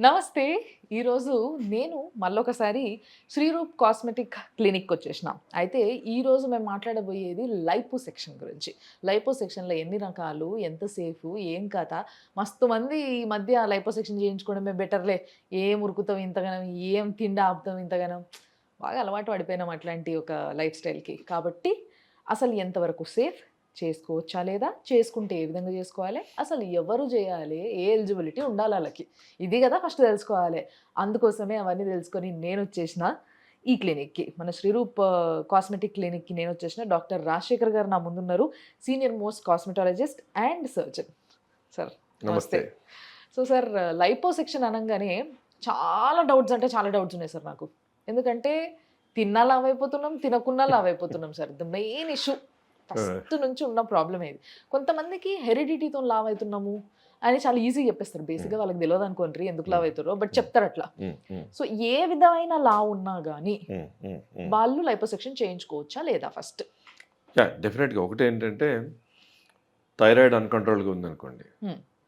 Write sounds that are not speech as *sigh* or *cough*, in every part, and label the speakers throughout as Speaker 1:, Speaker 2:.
Speaker 1: నమస్తే. ఈరోజు నేను మళ్ళొకసారి శ్రీరూప్ కాస్మెటిక్ క్లినిక్కి వచ్చేసిన అయితే ఈరోజు మేము మాట్లాడబోయేది లైపో సెక్షన్ గురించి. లైపో సెక్షన్లో ఎన్ని రకాలు ఎంత సేఫ్ ఏం కథ? మస్తు మంది ఈ మధ్య లైపో సెక్షన్ చేయించుకోవడమే బెటర్లే. ఏం ఉరుకుతాం ఇంతగానం? ఏం తిండి ఆపుతాం ఇంతగానం? బాగా అలవాటు పడిపోయినాం అట్లాంటి ఒక లైఫ్ స్టైల్కి. కాబట్టి అసలు ఎంతవరకు సేఫ్? చేసుకోవచ్చా లేదా? చేసుకుంటే ఏ విధంగా చేసుకోవాలి? అసలు ఎవరు చేయాలి? ఏ ఎలిజిబిలిటీ ఉండాలి వాళ్ళకి? ఇది కదా ఫస్ట్ తెలుసుకోవాలి. అందుకోసమే అవన్నీ తెలుసుకొని నేను వచ్చేసిన ఈ క్లినిక్కి. మన శ్రీరూప్ కాస్మెటిక్ క్లినిక్కి నేను వచ్చేసిన డాక్టర్ రాజశేఖర్ గారు నా ముందున్నారు. Senior most cosmetologist and surgeon. Sir
Speaker 2: నమస్తే.
Speaker 1: సో సార్ లైపో సెక్షన్ అనగానే చాలా డౌట్స్ అంటే చాలా డౌట్స్ ఉన్నాయి సార్ నాకు. ఎందుకంటే తిన్నా లావ్ అయిపోతున్నాం తినకున్నా లావ్ అయిపోతున్నాం sir. The main issue first నుంచి ఉన్న ప్రాబ్లం ఇది. కొంతమందికి హెరిడిటీతో లావ్ అవుతున్నాము అని చాలా ఈజీగా చెప్పేస్తారు. బేసిక్గా వాళ్ళకి తెలియదు అనుకోండి ఎందుకు లావ్ అవుతారో బట్ చెప్తారు అట్లా. సో ఏ విధమైన లావ్ ఉన్నా కానీ. వాళ్ళు లైపోసెక్షన్ చేయించుకోవచ్చా లేదా ఫస్ట్?
Speaker 2: డెఫినెట్గా ఒకటి ఏంటంటే థైరాయిడ్ అన్కంట్రోల్గా ఉందనుకోండి.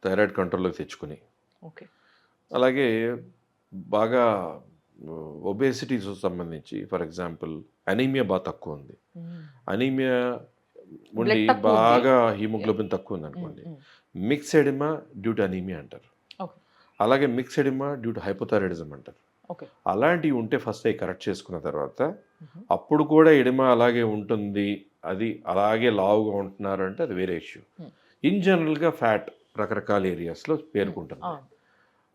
Speaker 2: థైరాయిడ్ కంట్రోల్లోకి తెచ్చుకుని.
Speaker 1: ఓకే.
Speaker 2: అలాగే బాగా ఒబేసిటీస్ సంబంధించి ఫర్ ఎగ్జాంపుల్ అనీమియా బాగా తక్కువ ఉంది. అనీమియా ఉండి. బాగా హీమోగ్లోబిన్ తక్కువ ఉంది అనుకోండి mix oedema due to anaemia అంటారు. అలాగే mix oedema due to hypothyroidism అంటారు. అలాంటివి ఉంటే ఫస్ట్ అవి కరెక్ట్ చేసుకున్న తర్వాత అప్పుడు కూడా ఎడిమ అలాగే ఉంటుంది. అది అలాగే లావుగా ఉంటున్నారు అంటే అది వేరే ఇష్యూ.
Speaker 1: Hmm.
Speaker 2: ఇన్ జనరల్గా ఫ్యాట్ రకరకాల ఏరియాస్లో పేర్కొంటుంది.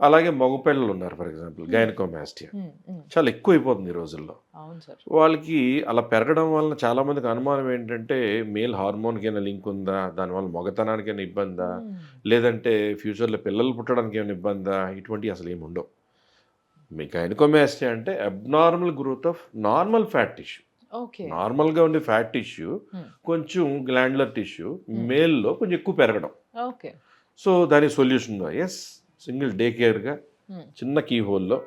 Speaker 2: అలాగే మగపిల్లలు ఉన్నారు ఫర్ ఎగ్జాంపుల్ గైనకోమాస్టియా. చాలా ఎక్కువ అయిపోతుంది ఈ రోజుల్లో. వాళ్ళకి అలా పెరగడం వలన చాలా మందికి అనుమానం ఏంటంటే మేల్ హార్మోన్కి లింక్ ఉందా? దానివల్ల మగతనానికి ఏమైనా ఇబ్బందా లేదంటే ఫ్యూచర్లో పిల్లలు పుట్టడానికి ఏమైనా ఇబ్బందా? ఇటువంటి అసలు ఏమి ఉండవు. మీ గైనకోమాస్టియా అంటే abnormal growth of normal fat tissue.
Speaker 1: Okay.
Speaker 2: నార్మల్గా ఉండే ఫ్యాట్ టిష్యూ
Speaker 1: Hmm.
Speaker 2: కొంచెం గ్లాండ్లర్ టిష్యూ
Speaker 1: Hmm.
Speaker 2: మేల్లో కొంచెం ఎక్కువ పెరగడం.
Speaker 1: ఓకే.
Speaker 2: సో దాని సొల్యూషన్ ఎస్ సింగిల్ డే కేర్గా చిన్న కీ హోల్లో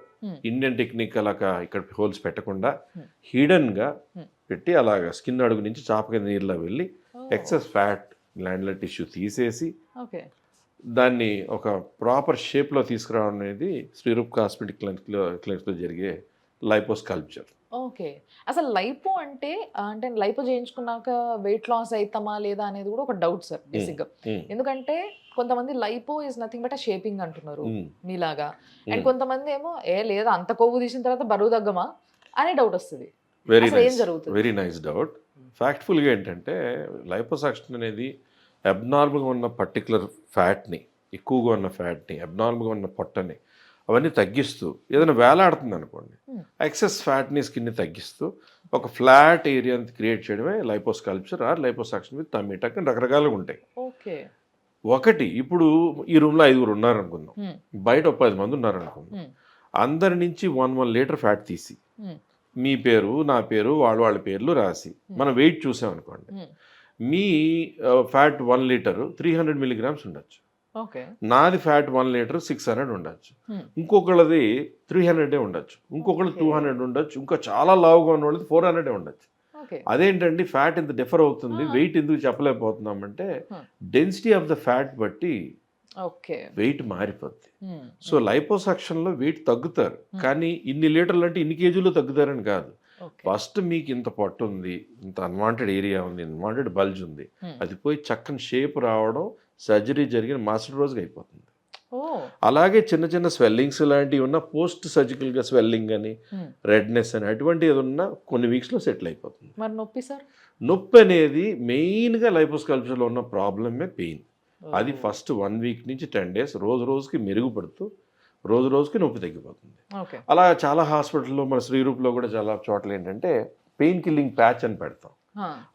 Speaker 2: ఇండియన్ టెక్నిక్ అలాగా ఇక్కడ హోల్స్ పెట్టకుండా. హిడన్గా. పెట్టి అలాగా స్కిన్ అడుగు నుంచి చాప కింద నీళ్ళలో వెళ్ళి ఎక్సెస్ ఫ్యాట్ గ్లాండ్లర్ టిష్యూ తీసేసి దాన్ని ఒక ప్రాపర్ షేప్లో తీసుకురావడం అనేది శ్రీరూప్ కాస్మెటిక్ క్లినిక్లో క్లినిక్లో జరిగే లైపోస్కల్ప్చర్.
Speaker 1: ఓకే. అసలు లైపో అంటే అంటే లైపో చేయించుకున్నాక వెయిట్ లాస్ అవుతామా లేదా అనేది కూడా ఒక డౌట్ సార్ బేసిక్గా ఎందుకంటే కొంతమంది lipo is nothing but shaping అంటున్నారు మీలాగా. అండ్ కొంతమంది ఏమో ఏ లేదా అంత కొవ్వు తీసిన తర్వాత బరువు తగ్గమా? అనే డౌట్ వస్తుంది.
Speaker 2: వెరీ
Speaker 1: ఏం
Speaker 2: నైస్
Speaker 1: జరుగుతుంది?
Speaker 2: వెరీ నైస్ డౌట్ ఫ్యాక్ట్ఫుల్గా ఏంటంటే లైపోసాక్షన్ అనేది అబ్నార్మల్గా ఉన్న పర్టికులర్ ఫ్యాట్ని ఎక్కువగా ఉన్న ఫ్యాట్ని అబ్నార్మల్గా ఉన్న పొట్టని అవన్నీ తగ్గిస్తూ ఏదైనా వేలాడుతుంది అనుకోండి. ఎక్సెస్ ఫ్యాట్ని స్కిన్ని తగ్గిస్తూ ఒక ఫ్లాట్ ఏరియాని క్రియేట్ చేయడమే లైపోస్కల్ప్చర్ ఆర్ లైపోసాక్షన్ విత్ టమేటాక్ అని రకరకాలుగా ఉంటాయి.
Speaker 1: ఓకే.
Speaker 2: ఒకటి ఇప్పుడు ఈ రూమ్లో ఐదుగురు ఉన్నారనుకుందాం. బయట ఒక పది మంది ఉన్నారనుకుందాం. అందరి నుంచి వన్ వన్ లీటర్ ఫ్యాట్ తీసి మీ పేరు నా పేరు వాళ్ళ వాళ్ళ పేర్లు రాసి మనం వెయిట్ చూసామనుకోండి మీ fat one litre three hundred milligrams ఉండొచ్చు. నాది fat one litre six hundred ఉండొచ్చు.
Speaker 1: Hmm.
Speaker 2: ఇంకొకళ్ళది త్రీ హండ్రెడే ఉండొచ్చు. ఇంకొకళ్ళు టూ. హండ్రెడ్ ఉండొచ్చు. ఇంకా చాలా లావుగా ఉన్న వాళ్ళది ఫోర్ హండ్రెడే ఉండొచ్చు. అదేంటండి ఫ్యాట్ ఇంత డిఫర్ అవుతుంది?
Speaker 1: Ah.
Speaker 2: వెయిట్ ఎందుకు చెప్పలేకపోతున్నామంటే
Speaker 1: Hmm.
Speaker 2: Density of the fat బట్టి
Speaker 1: ఓకే.
Speaker 2: వెయిట్ మారిపోద్ది. సో లైపోసక్షన్లో వెయిట్ తగ్గుతారు.
Speaker 1: Hmm.
Speaker 2: కానీ ఇన్ని లీటర్లు అంటే ఇన్ని కేజీలు తగ్గుతారని కాదు. ఫస్ట్ మీకు ఇంత పొట్ట ఉంది ఇంత అన్వాంటెడ్ ఏరియా ఉంది అన్వాంటెడ్ బల్జ్ ఉంది. అది పోయి చక్కని షేప్ రావడం సర్జరీ జరిగిన మరుసటి రోజుగా అయిపోతుంది అలాగే చిన్న చిన్న స్వెల్లింగ్స్ లాంటివి ఉన్న పోస్ట్ సర్జికల్గా స్వెల్లింగ్ అని. రెడ్నెస్ అని అటువంటి ఏది ఉన్నా కొన్ని వీక్స్లో సెటిల్ అయిపోతుంది
Speaker 1: మరి నొప్పి సార్?
Speaker 2: నొప్పి అనేది మెయిన్గా లైపోస్కల్ప్చర్లో ఉన్న ప్రాబ్లమే పెయిన్. అది ఫస్ట్ వన్ వీక్ నుంచి టెన్ డేస్ రోజు రోజుకి మెరుగుపడుతూ రోజు రోజుకి నొప్పి తగ్గిపోతుంది. అలా చాలా హాస్పిటల్లో మన శ్రీరూప్లో కూడా చాలా చోట్ల ఏంటంటే పెయిన్ కిల్లింగ్ ప్యాచ్ అని పెడతాం.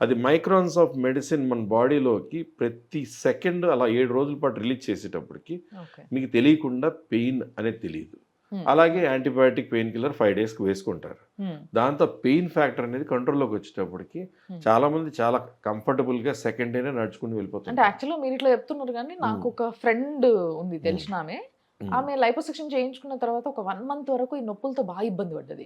Speaker 2: అది మైక్రాన్స్ ఆఫ్ మెడిసిన్ మన బాడీలోకి ప్రతి సెకండ్ అలా ఏడు రోజుల పాటు రిలీజ్ చేసేటప్పటికి మీకు తెలియకుండా పెయిన్ అనేది తెలియదు. అలాగే యాంటీబయాటిక్ పెయిన్ కిల్లర్ ఫైవ్ డేస్కి వేసుకుంటారు. దాంతో పెయిన్ ఫ్యాక్టర్ అనేది కంట్రోల్లోకి వచ్చేటప్పటికి. చాలా మంది చాలా కంఫర్టబుల్గా సెకండ్ డేనే నడుచుకుని
Speaker 1: అంటే
Speaker 2: వెళ్ళిపోతారు
Speaker 1: యాక్చువల్గా మీరు ఇట్లా చెప్తున్నారు కానీ నాకు ఒక ఫ్రెండ్ ఉంది తెలిసిన ఆమె లైపోసెక్షన్ చేయించుకున్న తర్వాత ఒక వన్ మంత్ వరకు ఈ నొప్పులతో బాగా ఇబ్బంది పడ్డది.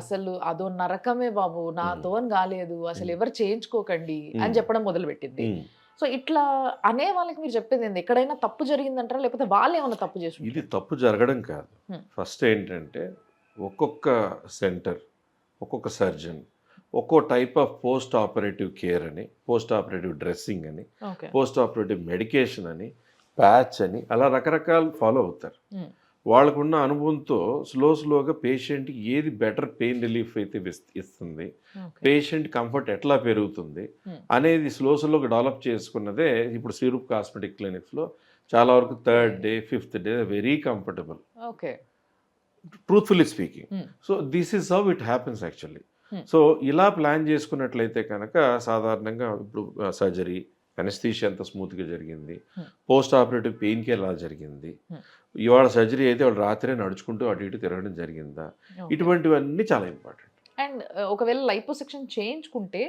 Speaker 1: అసలు అదో నరకమే బాబు నాతో కాలేదు అసలు ఎవరు చేయించుకోకండి అని చెప్పడం మొదలు పెట్టింది సో ఇట్లా అనే వాళ్ళకి మీరు చెప్పేది ఏంది? ఎక్కడైనా తప్పు జరిగిందంటారా? లేకపోతే వాళ్ళు ఏమైనా తప్పు చేసి
Speaker 2: ఇది తప్పు జరగడం కాదు. ఫస్ట్ ఏంటంటే ఒక్కొక్క సెంటర్ ఒక్కొక్క సర్జన్ ఒక్కో type of post operative care అని పోస్ట్ ఆపరేటివ్ డ్రెస్సింగ్ అని పోస్ట్ ఆపరేటివ్ మెడికేషన్ అని ప్యాచ్ అని అలా రకరకాలు ఫాలో అవుతారు. వాళ్ళకున్న అనుభవంతో స్లో స్లోగా పేషెంట్కి ఏది బెటర్ పెయిన్ రిలీఫ్ అయితే ఇస్- ఇస్తుంది పేషెంట్ కంఫర్ట్ ఎట్లా పెరుగుతుంది. అనేది స్లో స్లోగా డెవలప్ చేసుకున్నదే ఇప్పుడు సిరూప్ కాస్మెటిక్ క్లినిక్స్లో చాలా వరకు third day fifth day very comfortable
Speaker 1: okay
Speaker 2: truthfully speaking. So this is how it happens actually. So ఇలా ప్లాన్ చేసుకున్నట్లయితే కనుక సాధారణంగా ఇప్పుడు సర్జరీ అనస్థీషియా ఎంత స్మూత్గా జరిగింది. పోస్ట్ ఆపరేటివ్ పెయిన్కి ఎలా జరిగింది. ఇవాళ సర్జరీ అయితే వాళ్ళు రాత్రే నడుచుకుంటూ అటు ఇటు తిరగడం జరిగిందా ఇటువంటివన్నీ చాలా ఇంపార్టెంట్
Speaker 1: అండ్ ఒకవేళ లైపోసెక్షన్ చేయించుకుంటే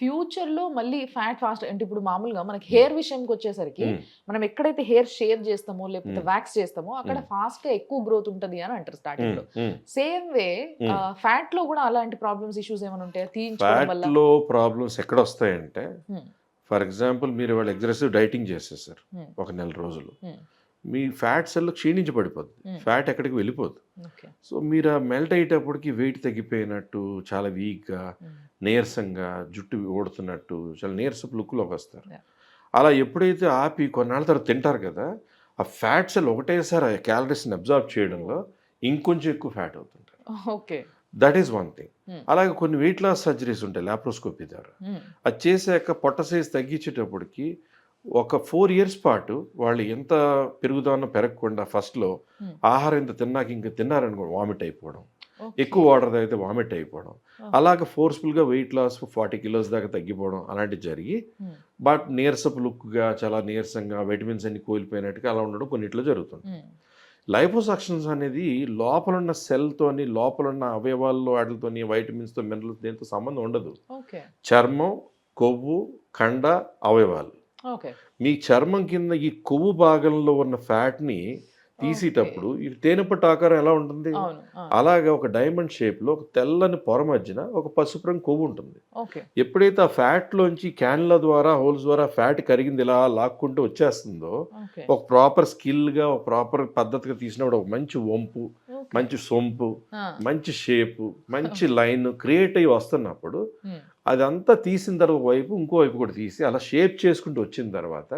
Speaker 1: ఫ్యూచర్లో మళ్ళీ ఫ్యాట్ ఫాస్ట్ అంటే ఇప్పుడు మామూలుగా మనకి హెయిర్ విషయంకి వచ్చేసరికి మనం ఎక్కడైతే హెయిర్ షేవ్ చేస్తామో లేకపోతే. వ్యాక్స్ చేస్తామో అక్కడ. ఫాస్ట్గా ఎక్కువ గ్రోత్ ఉంటది అని అంటారు స్టార్టింగ్లో సేమ్ వే. ఫ్యాట్లో కూడా అలాంటి ప్రాబ్లమ్స్ ఇష్యూస్ ఏమైనా ఉంటాయా తీయించుకోవడం వల్ల
Speaker 2: ప్రాబ్లమ్స్ ఎక్కడ వస్తాయంటే. ఫర్ ఎగ్జాంపుల్ మీరు వాళ్ళు అగ్రెసివ్ డైటింగ్ చేసేసారు
Speaker 1: Hmm.
Speaker 2: ఒక నెల రోజులు.
Speaker 1: Hmm.
Speaker 2: మీ ఫ్యాట్ సెల్ క్షీణించి పడిపోద్ది
Speaker 1: Hmm.
Speaker 2: ఫ్యాట్ ఎక్కడికి వెళ్ళిపోద్ది. సో మీరు ఆ మెల్ట్ అయ్యేటప్పటికి వెయిట్ తగ్గిపోయినట్టు చాలా వీక్గా నీరసంగా జుట్టు ఓడుతున్నట్టు చాలా నీరసపు లుక్లోకి వస్తారు. అలా ఎప్పుడైతే ఆపి కొన్నాళ్ళ తర్వాత తింటారు కదా ఆ ఫ్యాట్ సెల్ ఒకటేసారి ఆ క్యాలరీస్ని అబ్జర్వ్ చేయడంలో ఇంకొంచెం ఎక్కువ ఫ్యాట్ అవుతుంటారు.
Speaker 1: Okay
Speaker 2: that is one thing
Speaker 1: Hmm.
Speaker 2: అలాగే కొన్ని వెయిట్ లాస్ సర్జరీస్ ఉంటాయి లాప్రోస్కోపీ ద్వారా. అది చేశాక పొట్ట సైజ్ తగ్గించేటప్పటికి ఒక ఫోర్ ఇయర్స్ పాటు వాళ్ళు ఎంత పెరుగుదానో పెరగకుండా ఫస్ట్లో
Speaker 1: Hmm.
Speaker 2: ఆహారం ఇంత తిన్నాక ఇంకా తిన్నారనుకో వామిట్ అయిపోవడం. ఎక్కువ వాటర్ తాగితే వామిట్ అయిపోవడం. అలాగే ఫోర్స్ఫుల్గా వెయిట్ లాస్ ఫార్టీ కిలోస్ దాకా తగ్గిపోవడం అలాంటివి జరిగి బట్ నీరసపు లుక్గా చాలా నీరసంగా విటమిన్స్ అన్ని కోల్పోయినట్టుగా అలా ఉండడం కొన్నిట్లో జరుగుతుంది లైపోసక్షన్స్ అనేది లోపల ఉన్న సెల్తోని లోపల ఉన్న అవయవాల్లో వాటితోని వైటమిన్స్తో మినరల్స్ దేంతో సంబంధం ఉండదు. చర్మం కొవ్వు కండ అవయవాలు. మీ చర్మం కింద ఈ కొవ్వు భాగంలో ఉన్న ఫ్యాట్ని తీసేటప్పుడు ఈ తేనెపట్టు ఆకారం ఎలా ఉంటుంది? అలాగే ఒక డైమండ్ షేప్లో ఒక తెల్లని పొర మధ్యన ఒక పసుపు రంగు కొవ్వు ఉంటుంది. ఎప్పుడైతే ఆ ఫ్యాట్లోంచి క్యాన్ల ద్వారా హోల్స్ ద్వారా ఫ్యాట్ కరిగింది ఇలా లాక్కుంటూ వచ్చేస్తుందో ఒక ప్రాపర్ స్కిల్గా ఒక ప్రాపర్ పద్ధతిగా తీసినప్పుడు ఒక మంచి వంపు. మంచి సొంపు మంచి షేపు మంచి లైన్ క్రియేట్ అయ్యి వస్తున్నప్పుడు అదంతా తీసిన తర్వాత వైపు ఇంకో వైపు కూడా తీసి అలా షేప్ చేసుకుంటూ వచ్చిన తర్వాత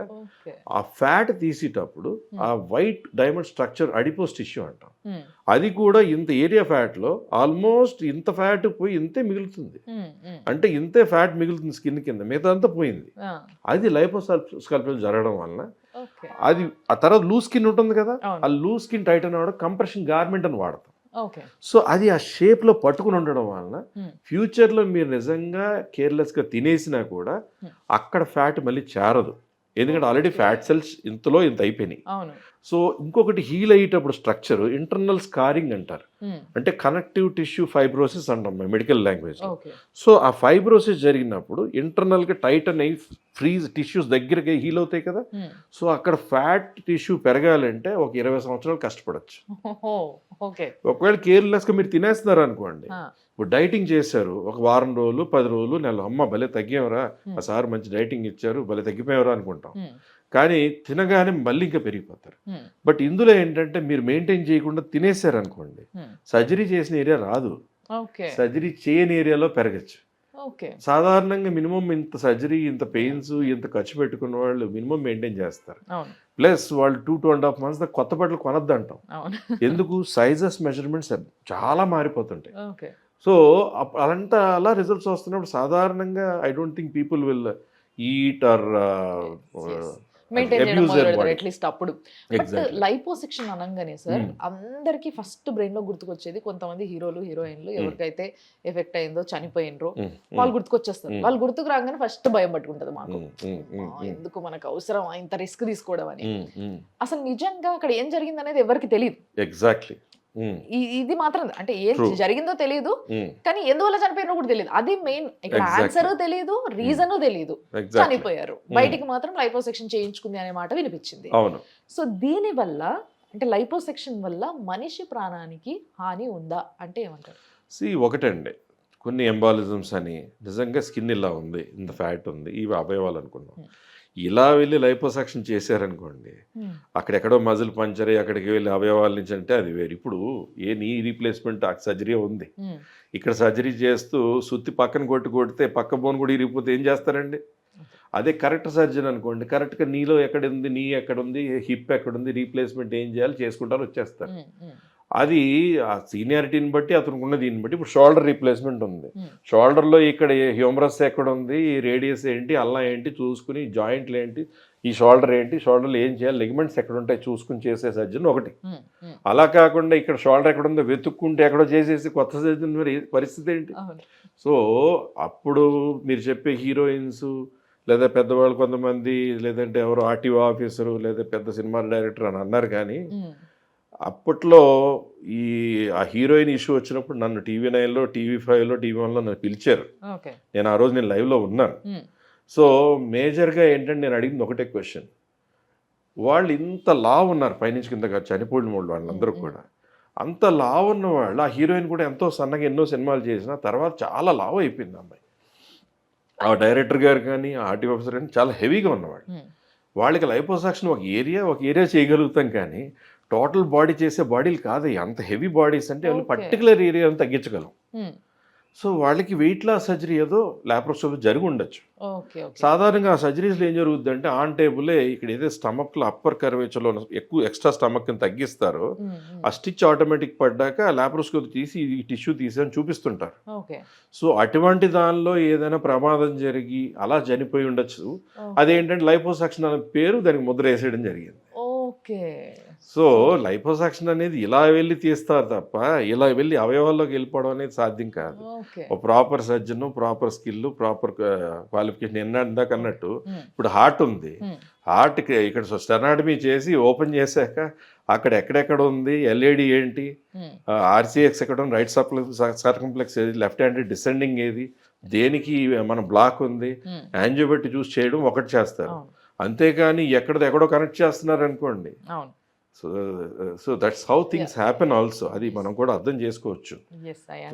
Speaker 2: ఆ ఫ్యాట్ తీసేటప్పుడు ఆ white diamond structure adipose tissue అంటాం. అది కూడా ఇంత ఏరియా ఫ్యాట్లో ఆల్మోస్ట్ ఇంత ఫ్యాట్ పోయి ఇంతే మిగులుతుంది. అంటే ఇంతే ఫ్యాట్ మిగులుతుంది స్కిన్ కింద మిగతా అంతా పోయింది అది లైపోస్కల్పల్ జరగడం వలన అది ఆ తర్వాత లూజ్ స్కిన్ ఉంటుంది కదా. ఆ లూజ్ స్కిన్ టైటన్ అవ్వడం కంప్రెషన్ గార్మెంట్ అని వాడతాం సో అది ఆ షేప్లో పట్టుకుని ఉండడం వలన
Speaker 1: Hmm.
Speaker 2: ఫ్యూచర్లో మీరు నిజంగా కేర్లెస్గా తినేసినా కూడా
Speaker 1: Hmm.
Speaker 2: అక్కడ ఫ్యాట్ మళ్ళీ చేరదు ఎందుకంటే ఆల్రెడీ ఫ్యాట్ సెల్స్ ఇంతలో ఇంత అయిపోయినాయి సో ఇంకొకటి హీల్ అయ్యేటప్పుడు స్ట్రక్చర్ ఇంటర్నల్ స్కారింగ్ అంటారు.
Speaker 1: ఉమ్,
Speaker 2: అంటే కనెక్టివ్ టిష్యూ ఫైబ్రోసిస్ అంటాం మెడికల్ లాంగ్వేజ్ సో ఆ ఫైబ్రోసిస్ జరిగినప్పుడు ఇంటర్నల్గా టైటన్ అయ్యి ఫ్రీజ్ టిష్యూస్ దగ్గరకి హీల్ అవుతాయి కదా?
Speaker 1: ఉమ్,
Speaker 2: సో అక్కడ ఫ్యాట్ టిష్యూ పెరగాలంటే ఒక ఇరవై సంవత్సరాలు కష్టపడచ్చు. ఒకవేళ కేర్లెస్గా మీరు తినేస్తున్నారు అనుకోండి. ఇప్పుడు డైటింగ్ చేశారు ఒక వారం రోజులు పది రోజులు నెల అమ్మ భలే తగ్గామరా
Speaker 1: Hmm.
Speaker 2: ఆ సార్ మంచి డైటింగ్ ఇచ్చారు భలే తగ్గిపోయారా అనుకుంటాం. కానీ తినగానే మళ్ళీ ఇంకా పెరిగిపోతారు. బట్ ఇందులో ఏంటంటే మీరు మెయింటైన్ చేయకుండా తినేశారు అనుకోండి సర్జరీ చేసిన ఏరియా రాదు. సర్జరీ చేయని ఏరియాలో పెరగచ్చు. సాధారణంగా మినిమం ఇంత సర్జరీ ఇంత పెయిన్స్ ఇంత ఖర్చు పెట్టుకున్న వాళ్ళు మినిమం మెయింటైన్ చేస్తారు. ప్లస్ వాళ్ళు two two and half months దాకా కొత్త బట్టలు కొనద్దు అంటాం ఎందుకు? సైజెస్ మెజర్మెంట్స్ చాలా మారిపోతుంటాయి. సో అలాంటి అలా రిజల్ట్స్ వస్తున్నప్పుడు సాధారణంగా I don't think people will eat or
Speaker 1: maintain. At least అప్పుడు. బట్ లైపోసెక్షన్ అనగానే సార్
Speaker 2: Hmm.
Speaker 1: అందరికి ఫస్ట్ బ్రెయిన్లో గుర్తుకొచ్చేది కొంతమంది హీరోలు హీరోయిన్లు
Speaker 2: Hmm.
Speaker 1: ఎవరికైతే ఎఫెక్ట్ అయిందో చనిపోయినరో
Speaker 2: Hmm.
Speaker 1: వాళ్ళు గుర్తుకొచ్చేస్తారు.
Speaker 2: Hmm.
Speaker 1: వాళ్ళు గుర్తుకు రాగానే ఫస్ట్ భయం పట్టుకుంటది మాకు. ఎందుకు మనకు అవసరం ఇంత రిస్క్ తీసుకోవడం అని. అసలు నిజంగా అక్కడ ఏం జరిగింది అనేది ఎవరికి తెలియదు
Speaker 2: ఎగ్జాక్ట్లీ
Speaker 1: ఇది మాత్రం అంటే ఏం. జరిగిందో తెలియదు కానీ ఎందువల్ల చనిపోయినో కూడా తెలియదు అది మెయిన్ ఇక్కడ. ఆన్సర్ తెలియదు రీజన్ తెలియదు చనిపోయారు. బయటికి మాత్రం లైపోసెక్షన్ చేయించుకుంది అనే మాట వినిపించింది. సో దీని వల్ల అంటే లైపోసెక్షన్ వల్ల మనిషి ప్రాణానికి హాని ఉందా అంటే ఏమంటారు?
Speaker 2: సి ఒకటండి. కొన్ని ఎంబాలిజమ్స్ అని నిజంగా స్కిన్ ఇలా ఉంది ఇంత ఫ్యాట్ ఉంది ఇవి అవయవాలు అనుకున్నాం. ఇలా వెళ్ళి లైపోసక్షన్ చేశారనుకోండి అక్కడెక్కడో మజిల్ పంచర్ అయ్యి అక్కడికి వెళ్ళి అవయవాల నుంచి అంటే అది వేరు. ఇప్పుడు ఏ నీ రీప్లేస్మెంట్ సర్జరీ ఉంది. ఇక్కడ సర్జరీ చేస్తూ సుత్తి పక్కన కొట్టి కొడితే పక్క బోన్ కూడా ఇరిగిపోతే ఏం చేస్తారండి? అదే కరెక్ట్ సర్జన్ అనుకోండి కరెక్ట్గా నీలో ఎక్కడ ఉంది నీ ఎక్కడ ఉంది హిప్ ఎక్కడ ఉంది రీప్లేస్మెంట్ ఏం చేయాలి చేసుకుంటారు వచ్చేస్తారు. అది ఆ సీనియారిటీని బట్టి అతనికి ఉన్న దీన్ని బట్టి ఇప్పుడు షోల్డర్ రీప్లేస్మెంట్ ఉంది. షోల్డర్లో ఇక్కడ హ్యూమరస్ ఎక్కడ ఉంది రేడియస్ ఏంటి అల్లా ఏంటి చూసుకుని జాయింట్లు ఏంటి ఈ షోల్డర్ ఏంటి షోల్డర్లో ఏం చేయాలి లెగ్మెంట్స్ ఎక్కడ ఉంటాయి చూసుకుని చేసే సర్జన్ ఒకటి. అలా కాకుండా ఇక్కడ షోల్డర్ ఎక్కడ ఉందో వెతుక్కుంటే ఎక్కడో చేసేసి కొత్త సర్జన్ మరి పరిస్థితి ఏంటి? సో అప్పుడు మీరు చెప్పే హీరోయిన్స్ లేదా పెద్దవాళ్ళు కొంతమంది లేదంటే ఎవరో ఆర్టీఓ ఆఫీసరు లేదా పెద్ద సినిమా డైరెక్టర్ అని అన్నారు కానీ అప్పట్లో ఈ ఆ హీరోయిన్ ఇష్యూ వచ్చినప్పుడు నన్ను టీవీ నైన్లో టీవీ ఫైవ్లో టీవీ వన్లో నన్ను పిలిచారు. నేను ఆ రోజు నేను లైవ్లో ఉన్నాను. సో మేజర్గా ఏంటంటే నేను అడిగింది ఒకటే క్వశ్చన్. వాళ్ళు ఇంత లావ్ ఉన్నారు పైనుంచి కిందగా చనిపోయిన వాళ్ళు వాళ్ళందరూ కూడా. అంత లావ్ ఉన్న వాళ్ళు ఆ హీరోయిన్ కూడా ఎంతో సన్నగా ఎన్నో సినిమాలు చేసిన తర్వాత చాలా లావ్ అయిపోయింది అమ్మాయి. ఆ డైరెక్టర్ గారు కానీ ఆ ఆర్టీ ఆఫీసర్ కానీ చాలా హెవీగా ఉన్నవాళ్ళు. వాళ్ళకి లైపోసాక్షన్ ఒక ఏరియా ఒక ఏరియా చేయగలుగుతాం కానీ టోటల్ బాడీ చేసే బాడీలు కాదు అంత హెవీ బాడీస్ అంటే వాళ్ళు. పర్టికులర్ ఏరియాని తగ్గించగలం. సో వాళ్ళకి వెయిట్ లాస్ సర్జరీ ఏదో లాప్రోస్కోపీ జరిగి ఉండొచ్చు. సాధారణంగా ఆ సర్జరీస్లో ఏం జరుగుతుంది అంటే ఆన్ టేబులే ఇక్కడ ఏదో స్టమక్లో అప్పర్ కర్వేచర్లో ఎక్కువ ఎక్స్ట్రా స్టమక్ తగ్గిస్తారో ఆ స్టిచ్ ఆటోమేటిక్ పడ్డాక లాప్రోస్కోపీ తీసి ఈ టిష్యూ తీసి అని చూపిస్తుంటారు సో అటువంటి దానిలో ఏదైనా ప్రమాదం జరిగి అలా చనిపోయి ఉండొచ్చు. అదేంటంటే లైపోసక్షన్ అనే పేరు దానికి ముద్ర వేసేయడం జరిగింది.
Speaker 1: ఓకే.
Speaker 2: సో లైపోసక్షన్ అనేది ఇలా వెళ్ళి తీస్తారు తప్ప ఇలా వెళ్ళి అవయవాల్లోకి వెళ్ళిపోవడం అనేది సాధ్యం కాదు. ఒక proper surgeon proper skill proper qualification ఎన్న ఇందాక అన్నట్టు ఇప్పుడు హార్ట్ ఉంది. హార్ట్కి ఇక్కడ స్టెనాటమీ చేసి ఓపెన్ చేశాక అక్కడ ఎక్కడెక్కడ ఉంది ఎల్ఏడి ఏంటి ఆర్సీఎక్స్ ఎక్కడ ఉంది రైట్ సర్కంప్లెక్స్ ఏది లెఫ్ట్ హ్యాండ్ డిసెండింగ్ ఏది దేనికి మన బ్లాక్ ఉంది యాంజియోబెట్టి చూసి చేయడం ఒకటి చేస్తారు. అంతేకాని ఎక్కడది ఎక్కడో కనెక్ట్ చేస్తున్నారు అనుకోండి
Speaker 1: అవును.
Speaker 2: So so that's how things happen also అది మనం కూడా అర్థం చేసుకోవచ్చు.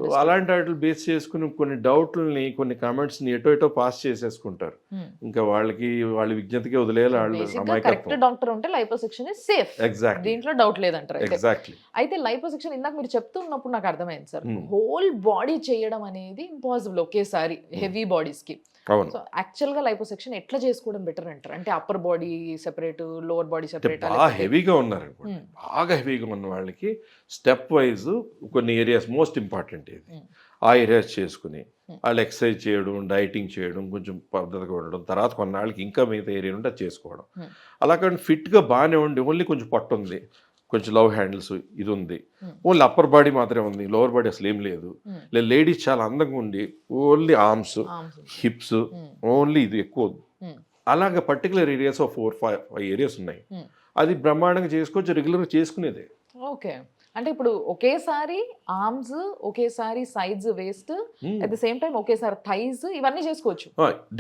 Speaker 2: సో అలాంటి వాటిని బేస్ చేసుకుని కొన్ని డౌట్లని కొన్ని కామెంట్స్ని ఎటో ఎటో పాస్ చేసేసుకుంటారు. ఇంకా వాళ్ళకి వాళ్ళ విజ్ఞతకి వదిలేయాలి వాళ్ళు
Speaker 1: కరెక్ట్ డాక్టర్ ఉంటే లైపోసెక్షన్ ఇస్ సేఫ్
Speaker 2: ఎగ్జాక్ట్లీ
Speaker 1: దీంట్లో డౌట్ లేదంటారు
Speaker 2: ఎగ్జాక్ట్లీ
Speaker 1: అయితే లైపోసెక్షన్ ఇందాక మీరు చెప్తున్నప్పుడు నాకు అర్థమైంది సార్.
Speaker 2: Hmm.
Speaker 1: హోల్ బాడీ చేయడం అనేది ఇంపాసిబుల్ ఒకేసారి హెవీ బాడీస్కి.
Speaker 2: అవును.
Speaker 1: సో యాక్చువల్గా లైపోసెక్షన్ ఎట్లా చేసుకోవడం బెటర్ అంటారు? అంటే upper body separate lower body separate
Speaker 2: బాగా హెవీగా ఉన్నారు అనుకోండి బాగా హెవీగా ఉన్న వాళ్ళకి స్టెప్ వైజ్ కొన్ని ఏరియాస్ మోస్ట్ ఇంపార్టెంట్ ఇది. ఆ ఏరియాస్ చేసుకుని. వాళ్ళు ఎక్సర్సైజ్ చేయడం డైటింగ్ చేయడం కొంచెం పద్ధతిగా ఉండడం తర్వాత కొన్నాళ్ళకి ఇంకా మిగతా ఏరియా ఉంటే అది చేసుకోవడం. అలా కానీ ఫిట్గా బాగానే ఉండి ఓన్లీ కొంచెం పట్టు ఉంది కొంచెం లవ్ హ్యాండిల్స్ ఇది ఉంది. ఓన్లీ అప్పర్ బాడీ మాత్రమే ఉంది లోవర్ బాడీ అసలు ఏం లేదు లేదు లేడీస్ చాలా అందంగా ఉండి ఓన్లీ ఆర్మ్స్ హిప్స్ ఓన్లీ ఇది ఎక్కువ. అలాగే particular areas four five five areas ఉన్నాయి. అది బ్రహ్మాండంగా చేసుకోవచ్చు రెగ్యులర్గా చేసుకునేదే.
Speaker 1: ఓకే. అంటే ఇప్పుడు ఒకేసారి ఆర్మ్స్ ఒకేసారి sides waist at the same time ఒకేసారి థైస్ ఇవన్నీ చేసుకోవచ్చు.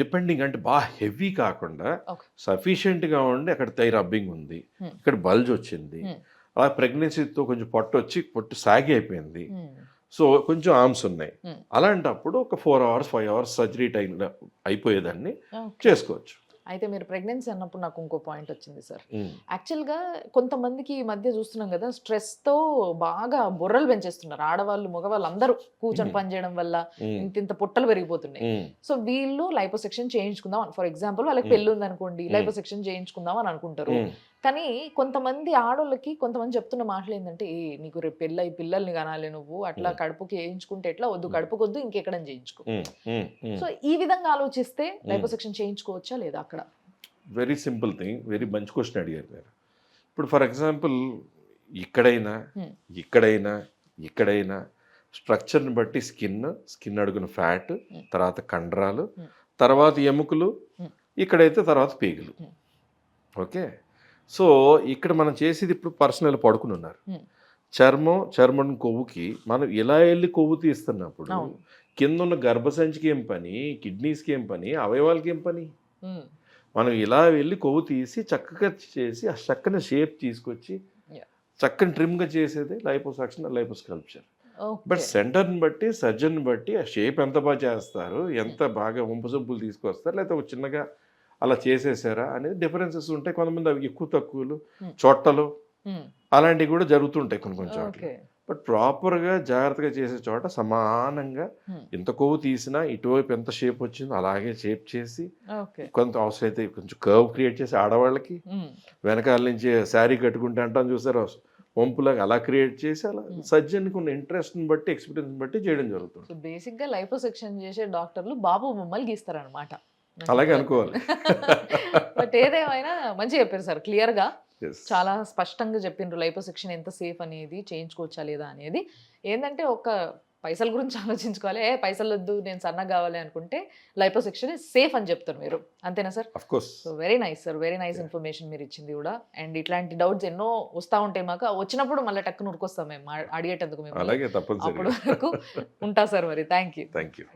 Speaker 2: డిపెండింగ్ అంటే బాగా హెవీ కాకుండా
Speaker 1: Okay.
Speaker 2: సఫిషియెంట్గా ఉండి అక్కడ థై రబ్బింగ్ ఉంది
Speaker 1: Hmm.
Speaker 2: ఇక్కడ బల్జ్ వచ్చింది
Speaker 1: Hmm.
Speaker 2: అలా ప్రెగ్నెన్సీతో కొంచెం పొట్టు వచ్చి పొట్టు సాగి అయిపోయింది. సో కొంచెం ఆర్మ్స్ ఉన్నాయి.
Speaker 1: Hmm.
Speaker 2: అలాంటప్పుడు ఒక four hours five hours surgery time అయిపోయేదాన్ని చేసుకోవచ్చు.
Speaker 1: అయితే మీరు ప్రెగ్నెన్సీ అన్నప్పుడు నాకు ఇంకో పాయింట్ వచ్చింది సార్. యాక్చువల్గా కొంతమందికి ఈ మధ్య చూస్తున్నాం కదా స్ట్రెస్తో బాగా బుర్రలు పెంచేస్తున్నారు ఆడవాళ్ళు మగవాళ్ళు అందరూ కూర్చొని
Speaker 2: Mhm.
Speaker 1: పని చేయడం వల్ల. ఇంత ఇంత పుట్టలు పెరిగిపోతున్నాయి. సో వీళ్ళు లైపోసెక్షన్ చేయించుకుందాం ఫర్ ఎగ్జాంపుల్ వాళ్ళకి. పెళ్ళి ఉంది అనుకోండి
Speaker 2: Mm.
Speaker 1: లైపోసెక్షన్ చేయించుకుందాం అని అనుకుంటారు. కానీ కొంతమంది ఆడోళ్ళకి కొంతమంది చెప్తున్న మాటలు ఏంటంటే "ఏ, నీకు రేపు పెళ్ళై పిల్లల్ని కనాలి నువ్వు అట్లా. కడుపుకి వేయించుకుంటే ఎట్లా వద్దు
Speaker 2: Mm.
Speaker 1: కడుపుకొద్దు ఇంకెక్కడ చేయించుకో. సో ఈ విధంగా ఆలోచిస్తే లైపోసెక్షన్ చేయించుకోవచ్చా లేదా అక్కడ
Speaker 2: వెరీ సింపుల్ థింగ్ వెరీ మంచి క్వశ్చన్ అడిగారు మీరు ఇప్పుడు ఫర్ ఎగ్జాంపుల్ ఇక్కడైనా. ఇక్కడైనా ఇక్కడైనా స్ట్రక్చర్ని బట్టి స్కిన్ స్కిన్ అడుగున ఫ్యాట్. తర్వాత కండరాలు. తర్వాత ఎముకలు. ఇక్కడైతే తర్వాత పేగులు. ఓకే సో ఇక్కడ మనం చేసేది ఇప్పుడు పర్సనల్ పడుకుని ఉన్నారు. చర్మం చర్మం కొవ్వుకి మనం ఇలా వెళ్ళి కొవ్వు తీస్తున్నప్పుడు. కింద ఉన్న గర్భసంచికి ఏం పని? కిడ్నీస్కి ఏం పని? అవయవాలకి ఏం పని? మనం ఇలా వెళ్ళి కొవ్వు తీసి చక్కగా చేసి ఆ చక్కని షేప్ తీసుకొచ్చి. చక్కని ట్రిమ్గా చేసేది లైపోసాక్షన్ లైపోస్కల్ప్చర్. బట్. సెంటర్ని బట్టి సర్జన్ బట్టి ఆ షేప్ ఎంత బాగా చేస్తారు? ఎంత బాగా వంపు సొప్పులు తీసుకొస్తారు? లేకపోతే ఒక చిన్నగా అలా చేసేసారా అనేది డిఫరెన్సెస్ ఉంటాయి. కొంతమంది అవి ఎక్కువ తక్కువలు. చోట్టలు అలాంటివి కూడా జరుగుతుంటాయి కొన్ని కొన్ని చోట్ల. బట్ ప్రాపర్గా జాగ్రత్తగా చేసే చోట సమానంగా. ఎంత కొవ్వు తీసినా ఇటువైపు ఎంత షేప్ వచ్చిందో అలాగే షేప్ చేసి కొంత అవసరం అయితే కొంచెం కర్వ్ క్రియేట్ చేసి ఆడవాళ్ళకి వెనకాల నుంచి శారీ కట్టుకుంటే అంటాం చూసారా? వంపులాగా అలా క్రియేట్ చేసి అలా. సర్జన్కి ఉన్న ఇంట్రెస్ట్ని బట్టి ఎక్స్పీరియన్స్ బట్టి చేయడం జరుగుతుంది
Speaker 1: బేసిక్గా లైపోసెక్షన్ చేసే డాక్టర్లు బాబు బొమ్మలు గీస్తారనమాట
Speaker 2: అలాగే అనుకోవాలి. *laughs*
Speaker 1: బట్ ఏదేమైనా మంచిగా చెప్పారు సార్ క్లియర్గా
Speaker 2: Yes.
Speaker 1: చాలా స్పష్టంగా చెప్పిండ్రు లైపోసెక్షన్ ఎంత సేఫ్ అనేది చేయించుకోవచ్చా లేదా అనేది. ఏంటంటే ఒక పైసల గురించి *laughs* ఆలోచించుకోవాలి. ఏ పైసలు వద్దు నేను సన్నగా కావాలి అనుకుంటే లైపోసెక్షన్ సేఫ్ అని చెప్తారు మీరు. అంతేనా sir?
Speaker 2: Course
Speaker 1: so very nice sir very nice information మీరు ఇచ్చింది కూడా. అండ్ ఇట్లాంటి డౌట్స్ ఎన్నో వస్తూ ఉంటాయి మాకు. వచ్చినప్పుడు మళ్ళీ టక్కున ఉరికొస్తాం మేము. అడిగేటందుకు మేము
Speaker 2: అలాగే
Speaker 1: వరకు ఉంటా సార్ మరి. Thank you
Speaker 2: thank you